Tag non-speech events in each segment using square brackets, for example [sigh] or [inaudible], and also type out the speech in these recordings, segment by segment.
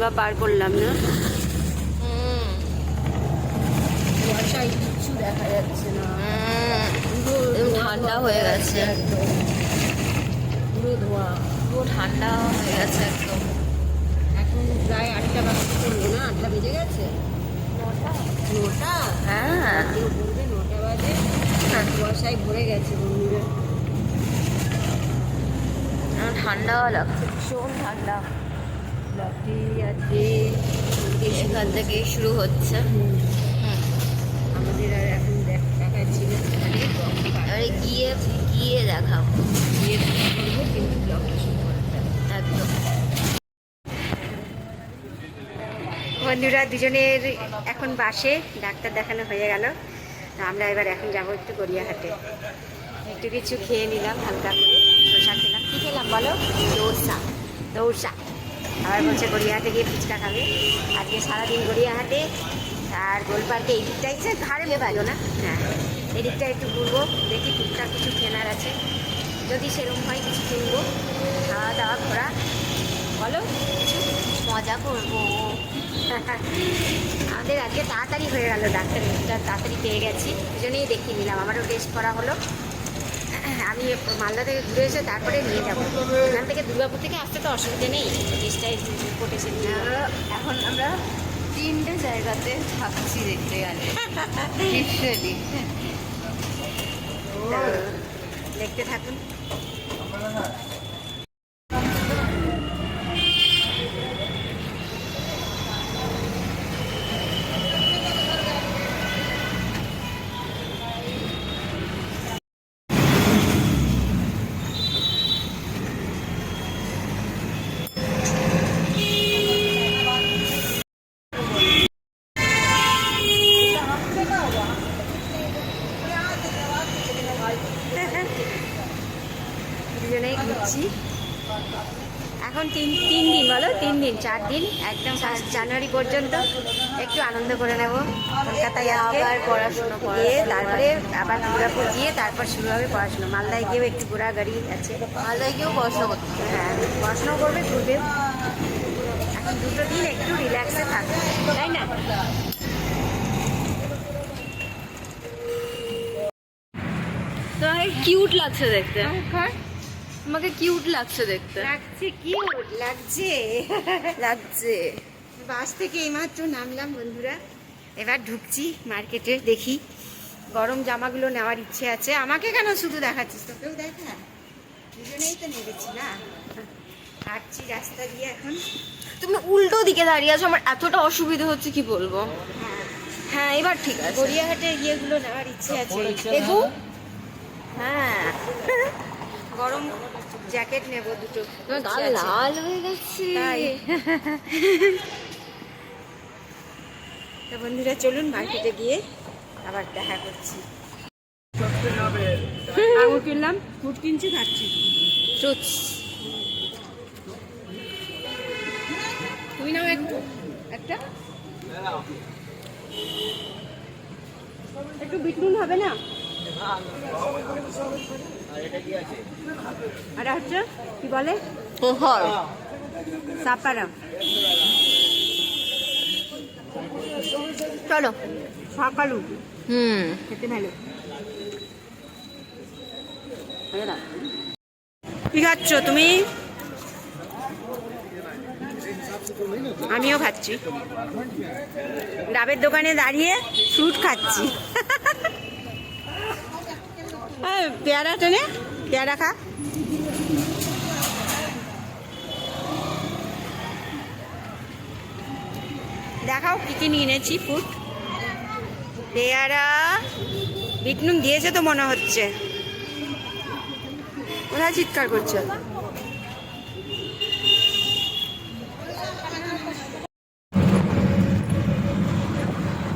গঙ্গা পার করলাম না। কিচ্ছু দেখা যাচ্ছে না। ঠান্ডা হয়ে গেছে। পুরো ধোয়া। পুরো ঠান্ডা হয়ে গেছে একদম। এখন প্রায় আটটা বাজতে না আটটা বেজে গেছে? নটা? হ্যাঁ। কেউ বলবে নটা বাজে। কুয়াশায় ভরে গেছে বন্ধুরা। ঠান্ডাও লাগছে ভীষণ ঠান্ডা। এখান থেকে শুরু হচ্ছে। আমাদের আর এখন দেখ ছিল এবারে গিয়ে গিয়ে দেখাবো গিয়ে শুরু একদম। বন্ধুরা দুজনের এখন বাসে, ডাক্তার দেখানো হয়ে গেল। আমরা এবার এখন যাব একটু গড়িয়াহাটে। একটু কিছু খেয়ে নিলাম, হালকা করে। ডোসা খেলাম। কী খেলাম বলো? ডোসা দোসা। আবার বলছে গড়িয়াহাটে গিয়ে ফুচকা খাবে। আজকে সারাদিন গড়িয়াহাটে, আর গোলপার্কে এই দিকটাই যে ঘাড়ে ভালো না? হ্যাঁ এই দিকটা একটু ঘুরবো, দেখি টুকটাক কিছু কেনার আছে। যদি সেরকম হয় কিছু কিনবো। খাওয়া দাওয়া ঘোরা বলো কিছু মজা করব। [laughs] আমাদের আজকে তাড়াতাড়ি হয়ে গেল ডাক্তার তাড়াতাড়ি পেয়ে গেছি। দুজনেই দেখিয়ে নিলাম আমারও টেস্ট করা হলো। আমি মালদা থেকে ঘুরে এসে তারপরে নিয়ে যাব। এখান থেকে দুর্গাপুর থেকে আসতে তো অসুবিধা নেই। জিনিসটাই কোটেছে এখন আমরা তিনটে জায়গাতে থাকছি দেখতে গেলে। [laughs] লিটারেলি দেখতে থাকুন দুজনেই ঘুরছি এখন তিন তিন দিন বলো তিন দিন একদম ফার্স্ট জানুয়ারি পর্যন্ত একটু আনন্দ করে নেব। কলকাতায় আজকে আবার পড়াশুনো গিয়ে তারপরে আবার দুর্গাপুর গিয়ে তারপর শুরু হবে পড়াশুনো। মালদায় গিয়েও একটু ঘোরাঘুরি আছে। মালদায় গিয়েও পড়াশোনা করতে হ্যাঁ পড়াশোনাও করবে ঘুরবে। এখন দুটো দিন একটু রিল্যাক্সে থাকবে। তাই না? কিউট লাগছে দেখতে। তোমাকে কিউট লাগছে দেখতে। লাগছে কিউট লাগছে। লাগছে। বাস থেকে এইমাত্র নামলাম বন্ধুরা। এবার ঢুকছি মার্কেটে দেখি। গরম জামাগুলো নেওয়ার ইচ্ছে আছে। আমাকে কেন শুধু দেখাচ্ছিস? তোকেও দেখা। দুজনেই তো নেবেছি না। হাঁটছি রাস্তা দিয়ে এখন। তুমি উল্টো দিকে দাঁড়িয়ে আছো আমার এতটা অসুবিধা হচ্ছে কি বলব? হ্যাঁ হ্যাঁ এবার ঠিক আছে। গড়িয়াহাটের ইয়েগুলো নেওয়ার ইচ্ছে আছে। এগু হ্যাঁ। গরম জ্যাকেট নেব দুটো। লাল হয়ে গেছে। তো বন্ধুরা চলুন মার্কেটে গিয়ে আবার দেখা করছি। আঙুর কিনলাম ফুট কিনছি খাচ্ছি। তুমি নাও একটু। একটা। একটু বিটনুন হবে না? আর হচ্ছে কি বলে? হল সাপারা চলো। সকালু হুম। খেতে ভালো। কি খাচ্ছ তুমি? আমিও খাচ্ছি। ডাবের দোকানে দাঁড়িয়ে ফ্রুট খাচ্ছি। পেয়ারা টেনে পেয়ারা খা। দেখাও কি কি নিয়ে এনেছি ফ্রুট পেয়ারা। বিটনুন দিয়েছে তো মনে হচ্ছে। কোথায় চিৎকার করছে?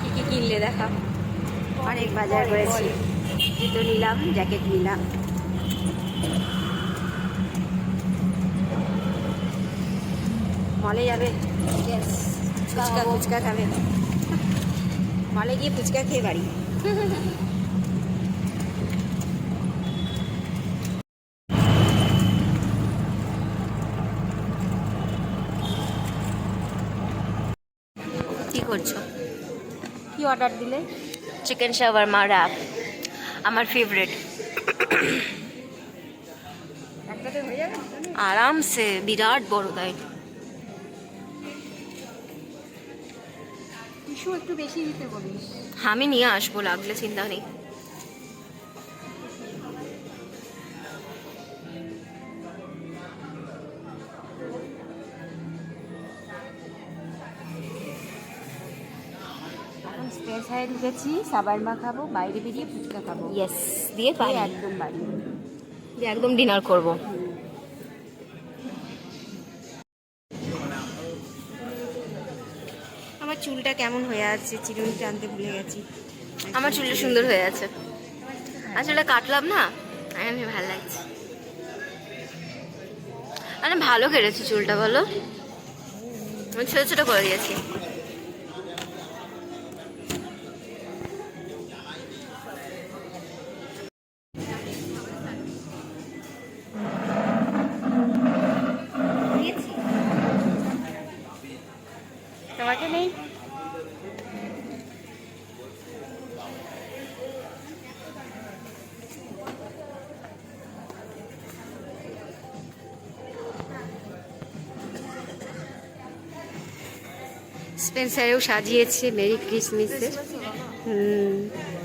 কি কি কিনলে দেখা অনেক বাজার করেছি। জুতো নিলাম জ্যাকেট নিলাম। মলে যাবে। ফুচকা ফুচকা খাবে। মলে গিয়ে ফুচকা খেয়ে বাড়ি। করছ? কি অর্ডার দিলে? চিকেন শাওয়ারমা র্যাপ আমার ফেভারিট আরামসে বিরাট বড় তাই। একটু বেশি দিতে বলিস। আমি নিয়ে আসব লাগলে চিন্তা নেই। স্টেজ হাই ঢুকেছি সাবারমা খাব বাইরে বেরিয়ে ফুচকা খাব। ইয়েস দিয়ে পাই একদম বাড়ি দিয়ে একদম ডিনার করব। আমার চুলটা কেমন হয়ে আছে? চিরুনিটা আনতে ভুলে গেছি। আমার চুলটা সুন্দর হয়ে আছে। আসলে কাটলাম না? আমি ভালো লাগছে। আরে ভালো কেটেছি চুলটা বলো। আমি ছোটো ছোটো করে দিয়েছি। স্পেন্সারেও সাজিয়েছে মেরি ক্রিসমাসের হুম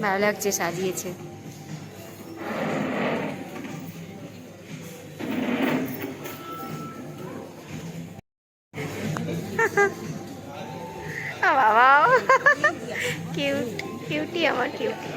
ভালো লাগছে সাজিয়েছে। [laughs] বাবা কিউট কিউটি আমার কিউটি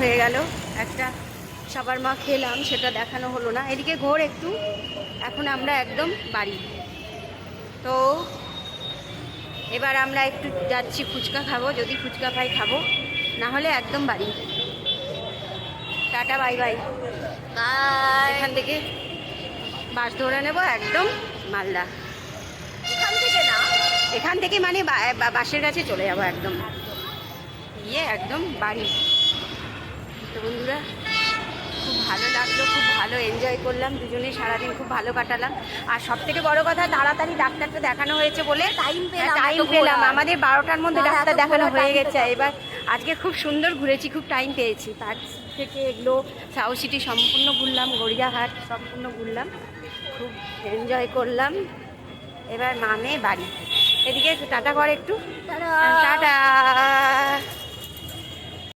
হয়ে গেল। একটা সবার মা খেলাম সেটা দেখানো হলো না। এদিকে ঘোর একটু। এখন আমরা একদম বাড়ি। তো এবার আমরা একটু যাচ্ছি ফুচকা খাব যদি ফুচকা পাই খাব। না হলে একদম বাড়ি। Tata bye bye. এখান থেকে বাস ধরে নেব একদম মালদা। এখান থেকে না? এখান থেকে মানে বাসের কাছে চলে যাব একদম। গিয়ে একদম বাড়ি। তো বন্ধুরা খুব ভালো লাগল খুব ভালো এনজয় করলাম দুজনে সারাদিন খুব ভালো কাটালাম। আর সব থেকে বড় কথা তাড়াতাড়ি ডাক্তারটা দেখানো হয়েছে বলে টাইম টাইম পেলাম আমাদের বারোটার মধ্যে ডাক্তার দেখানো হয়ে গেছে। এবার আজকে খুব সুন্দর ঘুরেছি খুব টাইম পেয়েছি। পার্ক থেকে এগুলো সাউথ সিটি সম্পূর্ণ ঘুরলাম গড়িয়াহাট সম্পূর্ণ ঘুরলাম খুব এনজয় করলাম। এবার মামে বাড়ি। এদিকে টাটা করে একটু। টাটা।